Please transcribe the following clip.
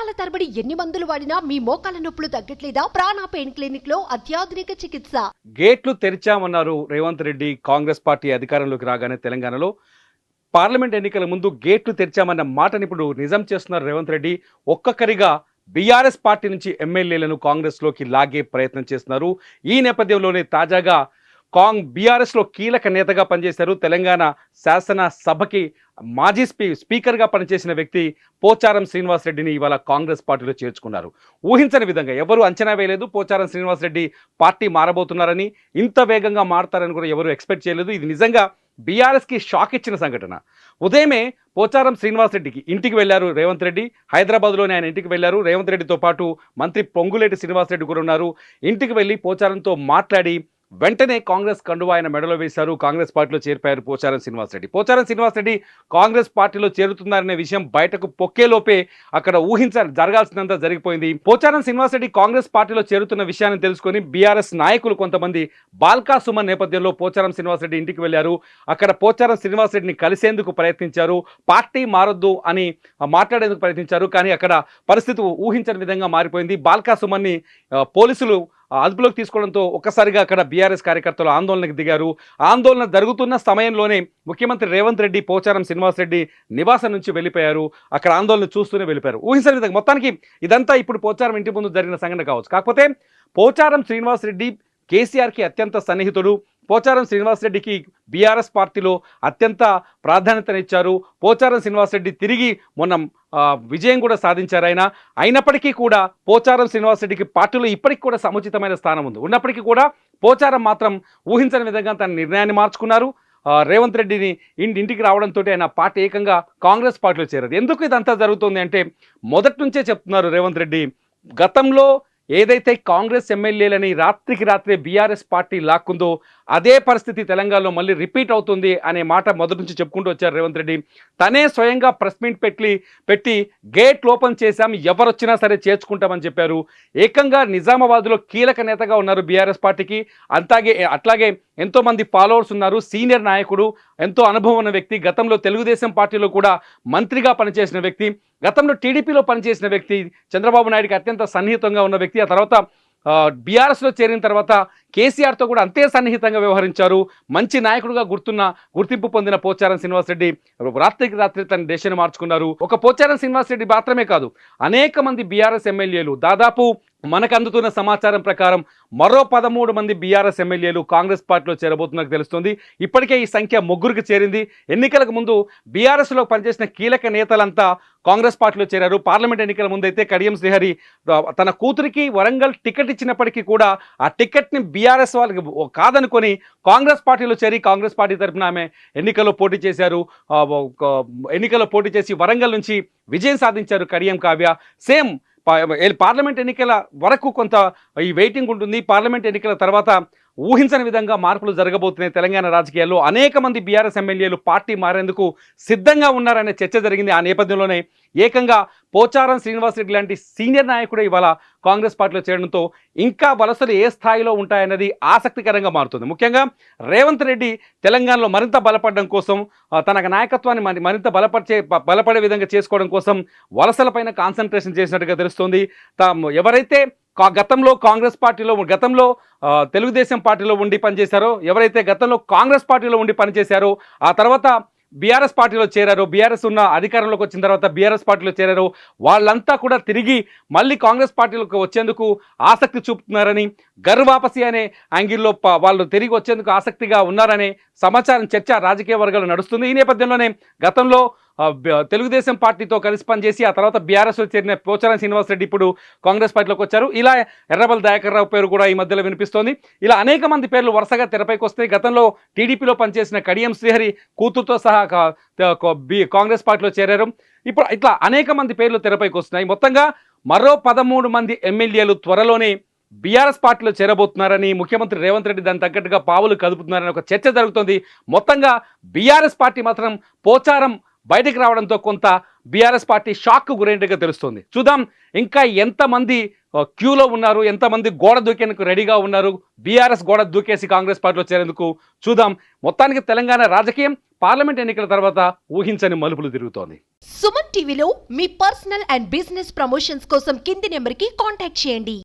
సంవత్సరాల తరబడి ఎన్ని మందులు వాడినా మీ మోకాల నొప్పులు తగ్గట్లేదా? ప్రాణ పెయిన్ క్లినిక్లో అత్యాధునిక చికిత్స. గేట్లు తెరిచామన్నారు రేవంత్ రెడ్డి. కాంగ్రెస్ పార్టీ అధికారంలోకి రాగానే తెలంగాణలో పార్లమెంట్ ఎన్నికల ముందు గేట్లు తెరిచామన్న మాటని ఇప్పుడు నిజం చేస్తున్నారు రేవంత్ రెడ్డి. ఒక్కొక్కరిగా బీఆర్ఎస్ పార్టీ నుంచి ఎమ్మెల్యేలను కాంగ్రెస్లోకి లాగే ప్రయత్నం చేస్తున్నారు. ఈ నేపథ్యంలోనే తాజాగా కాంగ్ బీఆర్ఎస్లో కీలక నేతగా పనిచేశారు. తెలంగాణ శాసన సభకి మాజీ స్పీ స్పీకర్గా పనిచేసిన వ్యక్తి పోచారం శ్రీనివాసరెడ్డిని ఇవాళ కాంగ్రెస్ పార్టీలో చేర్చుకున్నారు. ఊహించని విధంగా ఎవరు అంచనా వేయలేదు. పోచారం శ్రీనివాసరెడ్డి పార్టీ మారబోతున్నారని ఇంత వేగంగా మారతారని కూడా ఎవరు ఎక్స్పెక్ట్ చేయలేదు. ఇది నిజంగా బీఆర్ఎస్కి షాక్ ఇచ్చిన సంఘటన. ఉదయమే పోచారం శ్రీనివాసరెడ్డికి ఇంటికి వెళ్ళారు రేవంత్ రెడ్డి. హైదరాబాద్లోనే ఆయన ఇంటికి వెళ్ళారు రేవంత్ రెడ్డితో పాటు మంత్రి పొంగులేటి శ్రీనివాసరెడ్డి కూడా ఉన్నారు. ఇంటికి వెళ్ళి పోచారంతో మాట్లాడి వెంటనే కాంగ్రెస్ కండువా ఆయన మెడలో వేశారు. కాంగ్రెస్ పార్టీలో చేరిపోయారు పోచారం శ్రీనివాసరెడ్డి. పోచారం శ్రీనివాసరెడ్డి కాంగ్రెస్ పార్టీలో చేరుతున్నారనే విషయం బయటకు పొక్కేలోపే అక్కడ ఊహించ జరగాల్సినంత జరిగిపోయింది. పోచారం శ్రీనివాసరెడ్డి కాంగ్రెస్ పార్టీలో చేరుతున్న విషయాన్ని తెలుసుకొని బీఆర్ఎస్ నాయకులు కొంతమంది బాల్కా సుమన్ నేపథ్యంలో పోచారం శ్రీనివాసరెడ్డి ఇంటికి వెళ్ళారు అక్కడ పోచారం శ్రీనివాసరెడ్డిని కలిసేందుకు ప్రయత్నించారు. పార్టీ మారొద్దు అని మాట్లాడేందుకు ప్రయత్నించారు. కానీ అక్కడ పరిస్థితి ఊహించని విధంగా మారిపోయింది. బాల్కా సుమన్ని పోలీసులు అదుపులోకి తీసుకోవడంతో ఒక్కసారిగా అక్కడ బీఆర్ఎస్ కార్యకర్తలు ఆందోళనకు దిగారు. ఆందోళన జరుగుతున్న సమయంలోనే ముఖ్యమంత్రి రేవంత్ రెడ్డి పోచారం శ్రీనివాస్ రెడ్డి నివాసం నుంచి వెళ్ళిపోయారు. అక్కడ ఆందోళన చూస్తూనే వెళ్ళిపోయారు. ఊహించని విధంగా మొత్తానికి ఇదంతా ఇప్పుడు పోచారం ఇంటి ముందు జరిగిన సంఘటన కావచ్చు. కాకపోతే పోచారం శ్రీనివాస్ రెడ్డి కేసీఆర్కి అత్యంత సన్నిహితుడు. పోచారం శ్రీనివాసరెడ్డికి బీఆర్ఎస్ పార్టీలో అత్యంత ప్రాధాన్యతనిచ్చారు. పోచారం శ్రీనివాసరెడ్డి తిరిగి మొన్న విజయం కూడా సాధించారు ఆయన. అయినప్పటికీ కూడా పోచారం శ్రీనివాసరెడ్డికి పార్టీలో ఇప్పటికి కూడా సముచితమైన స్థానం ఉంది. ఉన్నప్పటికీ కూడా పోచారం మాత్రం ఊహించని విధంగా తన నిర్ణయాన్ని మార్చుకున్నారు. రేవంత్ రెడ్డిని ఇంటి ఇంటికి రావడంతో ఆయన పార్టీ ఏకంగా కాంగ్రెస్ పార్టీలో చేరారు. ఎందుకు ఇదంతా జరుగుతుంది అంటే మొదటి నుంచే చెప్తున్నారు రేవంత్ రెడ్డి. గతంలో ఏదైతే కాంగ్రెస్ ఎమ్మెల్యేలని రాత్రికి రాత్రే బీఆర్ఎస్ పార్టీ లాక్కుందో అదే పరిస్థితి తెలంగాణలో మళ్ళీ రిపీట్ అవుతుంది అనే మాట మొదటి నుంచి చెప్పుకుంటూ వచ్చారు రేవంత్ రెడ్డి. తనే స్వయంగా ప్రెస్ మీట్ పెట్టి పెట్టి గేట్ ఓపెన్ చేశాం ఎవరొచ్చినా సరే చేర్చుకుంటామని చెప్పారు. ఏకంగా నిజామాబాద్లో కీలక నేతగా ఉన్నారు బీఆర్ఎస్ పార్టీకి. అంతాగే అట్లాగే ఎంతో మంది ఫాలోవర్స్ ఉన్నారు సీనియర్ నాయకుడు ఎంతో అనుభవం ఉన్న వ్యక్తి గతంలో తెలుగుదేశం పార్టీలో కూడా మంత్రిగా పనిచేసిన వ్యక్తి గతంలో టీడీపీలో పనిచేసిన వ్యక్తి చంద్రబాబు నాయుడికి అత్యంత సన్నిహితంగా ఉన్న వ్యక్తి ఆ తర్వాత బీఆర్ఎస్లో చేరిన తర్వాత కేసీఆర్తో కూడా అంతే సన్నిహితంగా వ్యవహరించారు. మంచి నాయకుడుగా గుర్తున్న గుర్తింపు పొందిన పోచారం శ్రీనివాసరెడ్డి రాత్రికి రాత్రి తన దేశాన్ని మార్చుకున్నారు. ఒక పోచారం శ్రీనివాసరెడ్డి మాత్రమే కాదు అనేక మంది బీఆర్ఎస్ ఎమ్మెల్యేలు దాదాపు మనకు అందుతున్న సమాచారం ప్రకారం మరో పదమూడు మంది బీఆర్ఎస్ ఎమ్మెల్యేలు కాంగ్రెస్ పార్టీలో చేరబోతున్నట్టు తెలుస్తుంది. ఇప్పటికే ఈ సంఖ్య ముగ్గురికి చేరింది. ఎన్నికలకు ముందు బీఆర్ఎస్లో పనిచేసిన కీలక నేతలంతా కాంగ్రెస్ పార్టీలో చేరారు. పార్లమెంట్ ఎన్నికల ముందు అయితే కడియం శ్రీహరి తన కూతురికి వరంగల్ టికెట్ ఇచ్చినప్పటికీ కూడా ఆ టికెట్ని బీఆర్ఎస్ వాళ్ళకి కాదనుకొని కాంగ్రెస్ పార్టీలో చేరి కాంగ్రెస్ పార్టీ తరఫున ఆమె ఎన్నికల్లో పోటీ చేశారు. ఎన్నికల్లో పోటీ చేసి వరంగల్ నుంచి విజయం సాధించారు కడియం కావ్య. సేమ్ పార్లమెంట్ ఎన్నికల వరకు కొంత ఈ వెయిటింగ్ ఉంటుంది. పార్లమెంట్ ఎన్నికల తర్వాత ఊహించని విధంగా మార్పులు జరగబోతున్నాయి తెలంగాణ రాజకీయాల్లో. అనేక మంది బీఆర్ఎస్ ఎమ్మెల్యేలు పార్టీ మారేందుకు సిద్ధంగా ఉన్నారనే చర్చ జరిగింది ఆ నేపథ్యంలోనే. ఏకంగా పోచారం శ్రీనివాసరెడ్డి లాంటి సీనియర్ నాయకుడు ఇవాళ కాంగ్రెస్ పార్టీలో చేరడంతో ఇంకా వలసలు ఏ స్థాయిలో ఉంటాయన్నది ఆసక్తికరంగా మారుతుంది. ముఖ్యంగా రేవంత్ రెడ్డి తెలంగాణలో మరింత బలపడడం కోసం తన నాయకత్వాన్ని మరి- మరింత బలపరిచే బలపడే విధంగా చేసుకోవడం కోసం వలసలపైన కాన్సన్ట్రేషన్ చేసినట్టుగా తెలుస్తోంది. తాము ఎవరైతే గతంలో కాంగ్రెస్ పార్టీలో గతంలో తెలుగుదేశం పార్టీలో ఉండి పనిచేశారో ఎవరైతే గతంలో కాంగ్రెస్ పార్టీలో ఉండి పనిచేశారో ఆ తర్వాత బీఆర్ఎస్ పార్టీలో చేరారో బీఆర్ఎస్ ఉన్న అధికారంలోకి వచ్చిన తర్వాత బీఆర్ఎస్ పార్టీలో చేరారో వాళ్ళంతా కూడా తిరిగి మళ్ళీ కాంగ్రెస్ పార్టీలోకి వచ్చేందుకు ఆసక్తి చూపుతున్నారని గర్వాపసి అనే యాంగిల్లో ప- వాళ్ళు తిరిగి వచ్చేందుకు ఆసక్తిగా ఉన్నారనే సమాచారం చర్చ రాజకీయ వర్గాలు నడుస్తుంది. ఈ నేపథ్యంలోనే గతంలో తెలుగుదేశం పార్టీతో కలిసి పనిచేసి ఆ తర్వాత బీఆర్ఎస్లో చేరిన పోచారం శ్రీనివాసరెడ్డి ఇప్పుడు కాంగ్రెస్ పార్టీలోకి వచ్చారు. ఇలా ఎర్రబల్ దయాకర్ రావు పేరు కూడా ఈ మధ్యలో వినిపిస్తోంది. ఇలా అనేక మంది పేర్లు వరుసగా తెరపైకి వస్తాయి గతంలో టీడీపీలో పనిచేసిన కడియం శ్రీహరి కూతురుతో సహా కాంగ్రెస్ పార్టీలో చేరారు. ఇప్పుడు ఇట్లా అనేక మంది పేర్లు తెరపైకి వస్తున్నాయి. మొత్తంగా మరో పదమూడు మంది ఎమ్మెల్యేలు త్వరలోనే బీఆర్ఎస్ పార్టీలో చేరబోతున్నారని ముఖ్యమంత్రి రేవంత్ రెడ్డి దాని తగ్గట్టుగా పావులు కదుపుతున్నారని ఒక చర్చ జరుగుతోంది. మొత్తంగా బీఆర్ఎస్ పార్టీ మాత్రం పోచారం బయటికి రావడంతో కొంత బీఆర్ఎస్ పార్టీ షాక్ గురైనట్టుగా తెలుస్తుంది. చూద్దాం ఇంకా ఎంతమంది క్యూలో ఉన్నారు ఎంతమంది గోడ దూకేందుకు రెడీగా ఉన్నారు బీఆర్ఎస్ గోడ దూకేసి కాంగ్రెస్ పార్టీలో చేరేందుకు చూద్దాం. మొత్తానికి తెలంగాణ రాజకీయం పార్లమెంట్ ఎన్నికల తర్వాత ఊహించని మలుపులు తిరుగుతోంది. సుమన్ టీవీలో మీ పర్సనల్ అండ్ బిజినెస్ ప్రమోషన్స్ కోసం కింది నెంబర్కి కాంటాక్ట్ చేయండి.